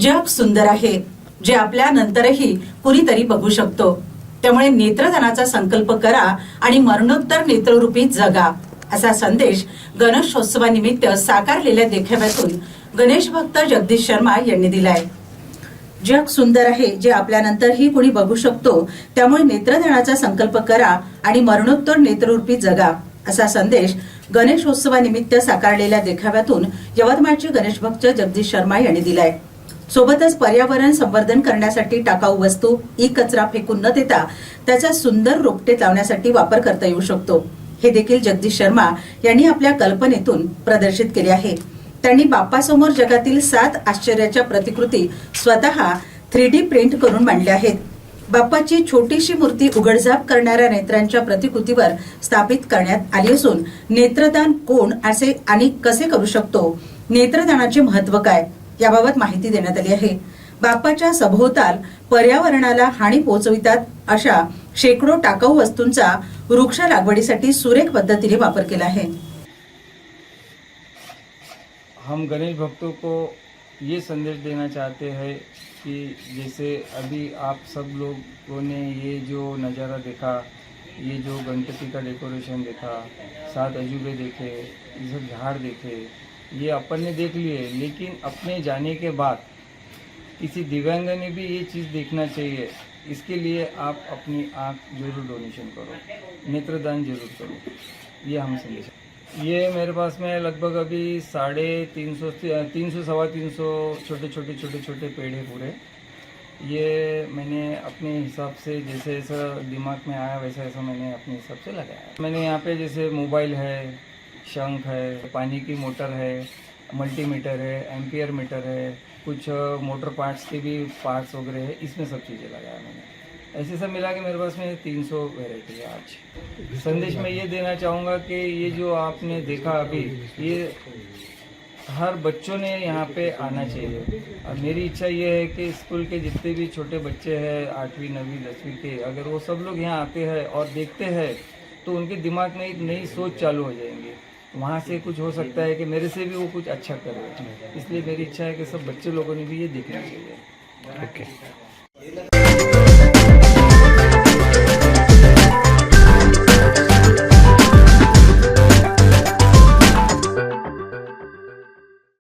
जग सुंदर आहे जे आपल्या नंतरही कुणीतरी बघू शकतो. त्यामुळे नेत्रदानाचा संकल्प करा आणि मरणोत्तर नेत्ररूपी जगा असा संदेश गणेशोत्सवानिमित्त साकारलेल्या देखाव्यातून गणेश भक्त जगदीश शर्मा यांनी दिलाय. जग सुंदर आहे जे आपल्यानंतरही कुणी बघू शकतो त्यामुळे नेत्रदानाचा संकल्प करा आणि मरणोत्तर नेत्ररूपी जगा असा संदेश गणेशोत्सवानिमित्त साकारलेल्या देखाव्यातून यवतमाळचे गणेश भक्त जगदीश शर्मा यांनी दिलाय. सोबतच पर्यावरण संवर्धन करण्यासाठी टाकाऊ वस्तू ई कचरा फेकून न देता त्याचा सुंदर रोपटे लावण्यासाठी वापर करता येऊ शकतो. हे देखील जगदीश शर्मा यांनी आपल्या कल्पनेतून प्रदर्शित केले आहे. त्यांनी बाप्पासमोर जगातील सात आश्चर्याच्या प्रतिकृती स्वतः थ्री डी प्रिंट करून मांडल्या आहेत. बाप्पाची छोटीशी मूर्ती उघडझाप करणाऱ्या नेत्रांच्या प्रतिकृतीवर स्थापित करण्यात आली असून नेत्रदान कोण असे आणि कसे करू शकतो? नेत्रदानाचे महत्त्व काय? याबाबत माहिती देण्यात आली आहे. बाप्पाच्या सभोवताल पर्यावरणाला हानी पोहोचवितात अशा शेकडो टाकाऊ वस्तूंचा वृक्ष लागवडीसाठी सुरेख पद्धतीने वापर केला आहे. हम गणेश भक्तों को ये संदेश देना चाहते हैं कि जैसे अभी आप सब लोगों ने ये जो नज़ारा देखा ये जो गणपति का डेकोरेशन देखा सात अजूबे देखे ये सब झाड़ देखे ये अपन ने देख लिए, लेकिन अपने जाने के बाद किसी दिव्यांग ने भी ये चीज़ देखना चाहिए। इसके लिए आप अपनी आँख ज़रूर डोनेशन करो, नेत्रदान ज़रूर करो। ये हम संदेश ये मेरे पास में लगभग अभी साढ़े तीन सौ तीन सौ, सवा तीन सौ छोटे छोटे छोटे छोटे पेड़ है पूरे। ये मैंने अपने हिसाब से जैसे ऐसा दिमाग में आया, वैसा ऐसा मैंने अपने हिसाब से लगाया। मैंने यहाँ पे जैसे मोबाइल है शंख है, पानी की मोटर है, मल्टीमीटर है, एम्पियर मीटर है, कुछ मोटर पार्ट्स के भी पार्ट्स वगैरह है, इसमें सब चीज़ें लगाया मैंने। ऐसे सब मिला के मेरे पास में 300 सौ वेराइटी है आज। संदेश में ये देना चाहूँगा कि ये जो आपने देखा अभी, ये हर बच्चों ने यहाँ पे आना चाहिए। और मेरी इच्छा ये है कि स्कूल के जितने भी छोटे बच्चे हैं, आठवीं, नवीं, दसवीं के, अगर वो सब लोग यहाँ आते हैं और देखते हैं तो उनके दिमाग में एक नई सोच चालू हो जाएँगी। वहाँ से कुछ हो सकता है कि मेरे से भी वो कुछ अच्छा करे। इसलिए मेरी इच्छा है कि सब बच्चे लोगों ने भी ये देखना चाहिए। ओके